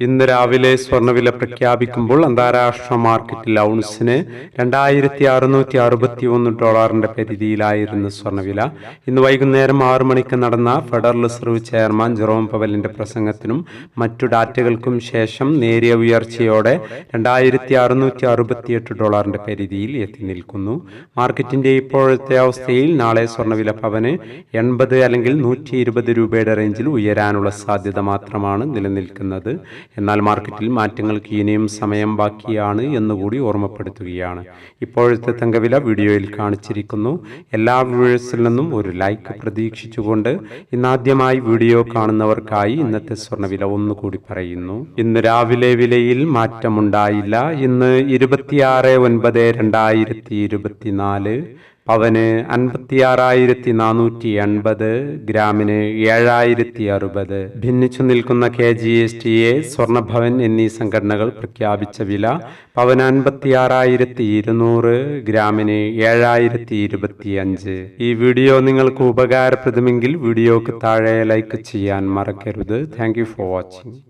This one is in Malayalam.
ഇന്ന് രാവിലെ സ്വർണവില പ്രഖ്യാപിക്കുമ്പോൾ അന്താരാഷ്ട്ര മാർക്കറ്റിൽ ഔൺസിന് രണ്ടായിരത്തി അറുന്നൂറ്റി അറുപത്തി ഒന്ന് ഡോളറിന്റെ പരിധിയിലായിരുന്നു സ്വർണവില ഇന്ന് വൈകുന്നേരം ആറു മണിക്ക് നടന്ന ഫെഡറൽ റിസർവ് ചെയർമാൻ ജെറോം പവലിന്റെ പ്രസംഗത്തിനും മറ്റു ഡാറ്റകൾക്കും ശേഷം നേരിയ ഉയർച്ചയോടെ രണ്ടായിരത്തി അറുന്നൂറ്റി അറുപത്തിയെട്ട് ഡോളറിന്റെ പരിധിയിൽ എത്തി നിൽക്കുന്നു. മാർക്കറ്റിന്റെ ഇപ്പോഴത്തെ അവസ്ഥയിൽ നാളെ സ്വർണവില പവന് എൺപത് അല്ലെങ്കിൽ നൂറ്റി ഇരുപത് രൂപയുടെ റേഞ്ചിൽ ഉയരാനുള്ള സാധ്യത മാത്രമാണ് നിലനിൽക്കുന്നത്. എന്നാൽ മാർക്കറ്റിൽ മാറ്റങ്ങൾക്ക് ഇനിയും സമയം ബാക്കിയാണ് എന്നുകൂടി ഓർമ്മപ്പെടുത്തുകയാണ്. ഇപ്പോഴത്തെ തങ്കവില വീഡിയോയിൽ കാണിച്ചിരിക്കുന്നു. എല്ലാ വ്യൂവേഴ്സിൽ നിന്നും ഒരു ലൈക്ക് പ്രതീക്ഷിച്ചുകൊണ്ട് ഇന്നാദ്യമായി വീഡിയോ കാണുന്നവർക്കായി ഇന്നത്തെ സ്വർണവില ഒന്നുകൂടി പറയുന്നു. ഇന്ന് രാവിലെ വിലയിൽ മാറ്റമുണ്ടായില്ല. ഇന്ന് ഇരുപത്തിയാറ് ഒൻപത് രണ്ടായിരത്തി ഇരുപത്തിനാല്. പവന് അൻപത്തിയാറായിരത്തി നാനൂറ്റി എൺപത് ഗ്രാമിന് ഏഴായിരത്തി അറുപത് ഭിന്നിച്ചു നിൽക്കുന്ന K G S T A Swarnabhavan എന്നീ സംഘടനകൾ പ്രഖ്യാപിച്ച വില പവന് അൻപത്തിയാറായിരത്തി ഇരുന്നൂറ് ഗ്രാമിന് ഏഴായിരത്തി ഇരുപത്തി അഞ്ച് ഈ വീഡിയോ നിങ്ങൾക്ക് ഉപകാരപ്രദമെങ്കിൽ വീഡിയോക്ക് താഴെ ലൈക്ക് ചെയ്യാൻ മറക്കരുത്. Thank for watching.